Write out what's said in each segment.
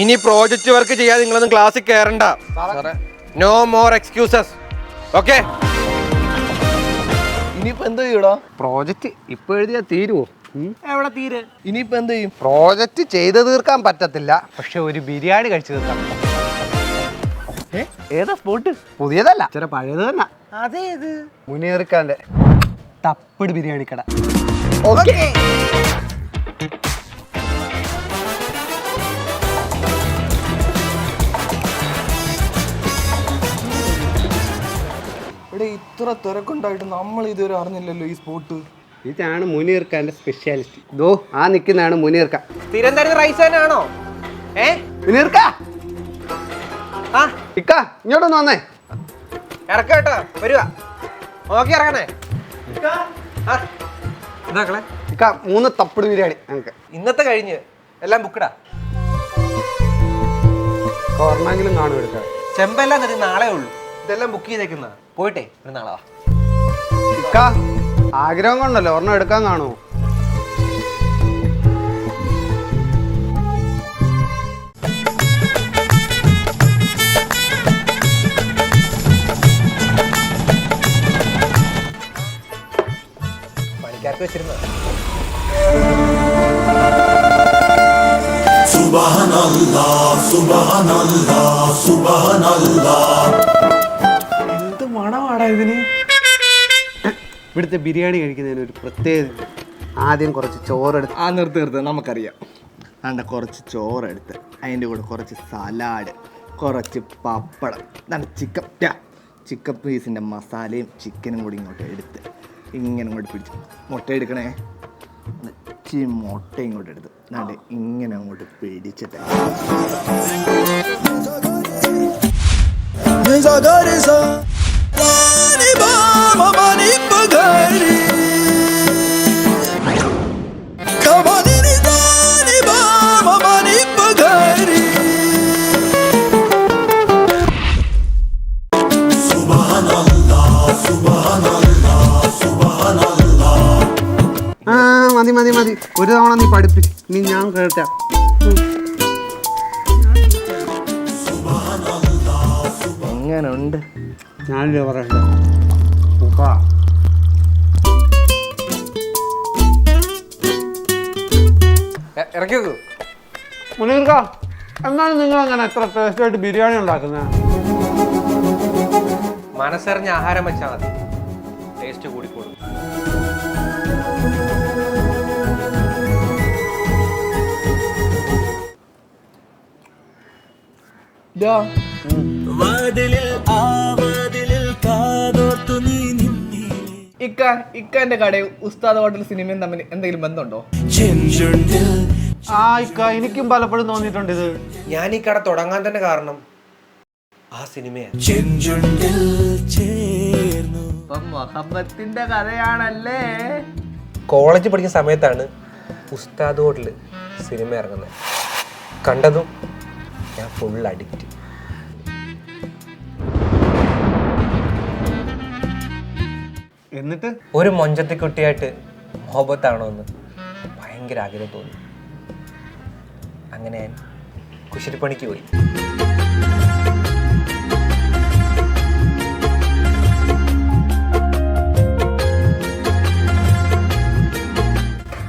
ഇനി project work ചെയ്യാതെ നിങ്ങളൊന്നും ക്ലാസ്സിൽ കയറണ്ട നോ മോർ എക്സ്ക്യൂസസ് ഓക്കെ ഇനിയിപ്പോ എന്ത് ചെയ്യൂടാ? പ്രോജക്റ്റ് ഇപ്പൊ എഴുതിയാ തീരുവോ? എവിടെ തീരെ? ഇനിയിപ്പോ എന്ത് ചെയ്യും? പ്രോജക്റ്റ് ചെയ്തു തീർക്കാൻ പറ്റത്തില്ല. പക്ഷെ ഒരു ബിരിയാണി കഴിച്ചു തീർക്കാം. ഏതാ സ്പോട്ട് പുതിയതല്ല. ചില പഴയത് തന്നെ അതേത് മുനീർക്കാന്റെ തപ്പട് ബിരിയാണി കട. ഇവിടെ ഇത്ര തിരക്കുണ്ടായിട്ട് നമ്മൾ ഇതുവരെ അറിഞ്ഞില്ലല്ലോ ഈ സ്പോട്ട്. ഇതാണ് മുനീർക്കാന്റെ സ്പെഷ്യാലിറ്റി ദോ ആ നിൽക്കുന്നതാണ് മുനീർക്ക. തിരുവനന്തപുരം റൈസ് തന്നെയാണോ? ഏ? മുനീർക്ക! ആ. ഇക്ക ഇങ്ങോട്ടൊന്ന് വന്നേ. ഇറക്ക കേട്ടോ വരുക നോക്കി ഇറങ്ങണേ. ആ. ഇതാക്കളെ ഇക്ക മൂന്ന് തപ്പിട് ബിരിയാണി ഞങ്ങൾക്ക് ഇന്നത്തെ കഴിഞ്ഞ് എല്ലാം ബുക്കിടാ ഓർണമെങ്കിലും കാണും എടുക്കാം ചെമ്പെല്ലാം തരും നാളെ ഉള്ളൂ. ഇതെല്ലാം ബുക്ക് ചെയ്തേക്കുന്ന പോയിട്ടെ ഒരു നാളാ. ഇക്ക ആഗ്രഹം കൊണ്ടല്ലോ ഒരെണ്ണം എടുക്കാൻ കാണൂ? പണിക്കാർക്ക് വെച്ചിരുന്ന Subhanallah, മണമാടാ ഇതിന്? ഇവിടുത്തെ ബിരിയാണി കഴിക്കുന്നതിന് ഒരു പ്രത്യേകത ആദ്യം കുറച്ച് ചോറെടുത്ത് ആ നിർത്ത് നിർത്ത്. നമുക്കറിയാം. അതിന്റെ കുറച്ച് ചോറെടുത്ത്. അതിന്റെ കൂടെ കുറച്ച് സലാഡ് കുറച്ച് പപ്പടം. ഇതാണ് ചിക്കൻ ചിക്കൻ പീസിന്റെ മസാലയും ചിക്കനും കൂടി ഇങ്ങോട്ട് എടുത്ത് ഇങ്ങനെ ഇങ്ങോട്ട് പിടിച്ച്. മുട്ട എടുക്കണേ? ഇച്ചിരി മുട്ട ഇങ്ങോട്ട് എടുത്ത്. എന്നാണ്ട് ഇങ്ങനെ അങ്ങോട്ട് പിടിച്ചിട്ട്. മതി മതി മതി. ഒരു തവണ നീ പഠിപ്പിച്ച് നീ ഞാൻ കേട്ടാ എങ്ങനെ ഉണ്ട് ഞാനില്ലേ പറയണ്ട ഉപ്പാ ഇറക്കി വെക്കൂ. മുനീർക്ക എന്നാലും നിങ്ങൾ അങ്ങനെ എത്ര ടേസ്റ്റായിട്ട് ബിരിയാണി ഉണ്ടാക്കുന്നത് മനസ്സറിഞ്ഞ ആഹാരം വെച്ചാൽ മതി. ടേസ്റ്റ് കൂടിക്കോളും ഇതാ. ഇക്ക ഇക്കന്റെ കടയും ഉസ്താദ് ഹോട്ടൽ സിനിമയും തമ്മിൽ എന്തെങ്കിലും ബന്ധമുണ്ടോ? ആ ഇക്ക എനിക്കും പലപ്പോഴും തോന്നിയിട്ടുണ്ട് ഇത്. ഞാൻ ഈ കട തുടങ്ങാൻ തന്നെ കാരണം ആ സിനിമയാണ്. മൊഹബത്തിന്റെ കഥയാണല്ലേ? കോളേജ് പഠിക്കുന്ന സമയത്താണ് ഉസ്താദ് ഹോട്ടൽ സിനിമ ഇറങ്ങുന്നത്. കണ്ടതും ഞാൻ ഫുൾ അഡിക്റ്റ് എന്നിട്ട്? ഒരു മൊഞ്ചത്തി കുട്ടിയായിട്ട് മോഹബത്താണോ എന്ന് ഭയങ്കര ആഗ്രഹം തോന്നി. അങ്ങനെ ഞാൻ കുശിരിപ്പണിക്ക് പോയി.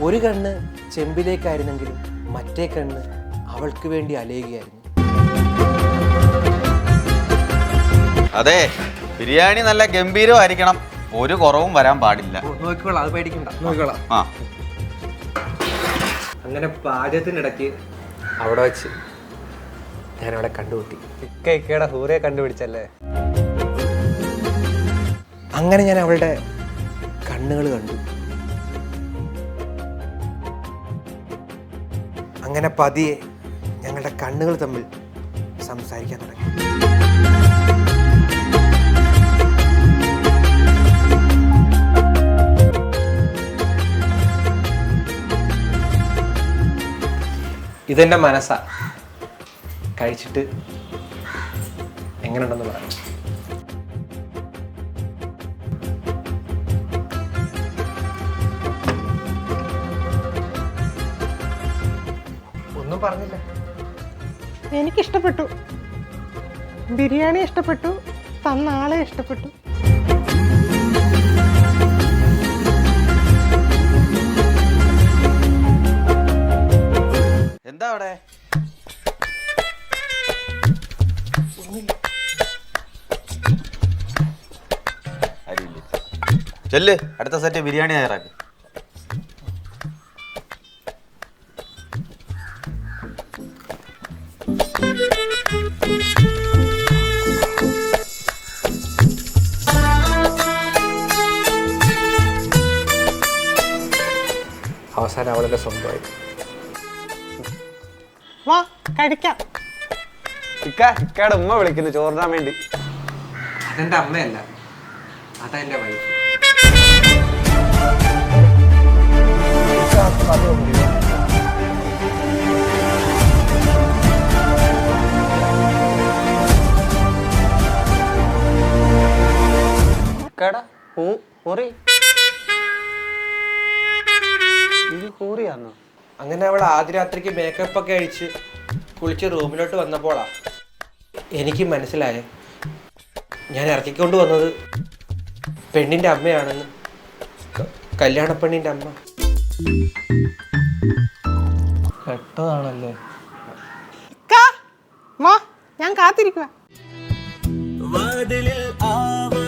ഒരു കണ്ണ് ചെമ്പിലേക്കായിരുന്നെങ്കിലും മറ്റേ കണ്ണ് അവൾക്ക് വേണ്ടി അലയുകയായിരുന്നു. അതെ ബിരിയാണി നല്ല ഗംഭീരമായിരിക്കണം. ഒരു കുറവും വരാൻ പാടില്ല. നോക്കിക്കോളാം അത് പേടിക്കണ്ട. നോക്കിക്കോളാം. ആ. അങ്ങനെ പാചകത്തിനിടയ്ക്ക് അവിടെ വെച്ച് ഞാൻ അവിടെ കണ്ടുപിട്ടി ഇക്ക ഇക്കയുടെ ഹൂറെ കണ്ടുപിടിച്ചല്ലേ? അങ്ങനെ ഞാൻ അവളുടെ കണ്ണുകൾ കണ്ടു. അങ്ങനെ പതിയെ ഞങ്ങളുടെ കണ്ണുകൾ തമ്മിൽ സംസാരിക്കാൻ തുടങ്ങി. ഇതെന്റെ മനസ്സാ. കഴിച്ചിട്ട് എങ്ങനെയുണ്ടെന്ന് പറയാം ഒന്നും പറഞ്ഞില്ല. എനിക്കിഷ്ടപ്പെട്ടു. ബിരിയാണി ഇഷ്ടപ്പെട്ടു. തന്ന ആളെ ഇഷ്ടപ്പെട്ടു. ചെല്ല്. അടുത്ത സെറ്റ് ബിരിയാണി തയ്യാറാക്ക്. അവസാനം അവളുടെ സ്വന്തമായി. വാ കഴിക്കാം. ഇക്ക ഇക്കയുടെ ഉമ്മ വിളിക്കുന്നു ചോറിനാൻ വേണ്ടി. അതെന്റെ അമ്മയല്ല അതെന്റെ എന്റെ വൈഫ് ഇക്കയുടെ ഹൂ ഹൂറി ഇത് ഹൂറിയാന്നോ അങ്ങനെ അവൾ ആദ്യ രാത്രിക്ക് മേക്കപ്പ് ഒക്കെ അഴിച്ച് കുളിച്ച് റൂമിലോട്ട് വന്നപ്പോളാ എനിക്ക് മനസ്സിലായേ. ഞാൻ ഇറക്കിക്കൊണ്ട് വന്നത് പെണ്ണിന്റെ അമ്മയാണെന്ന്. കല്യാണ പെണ്ണിന്റെ അമ്മ. വാ ഞാൻ കാത്തിരിക്കുക വാതിലിൽ ആവ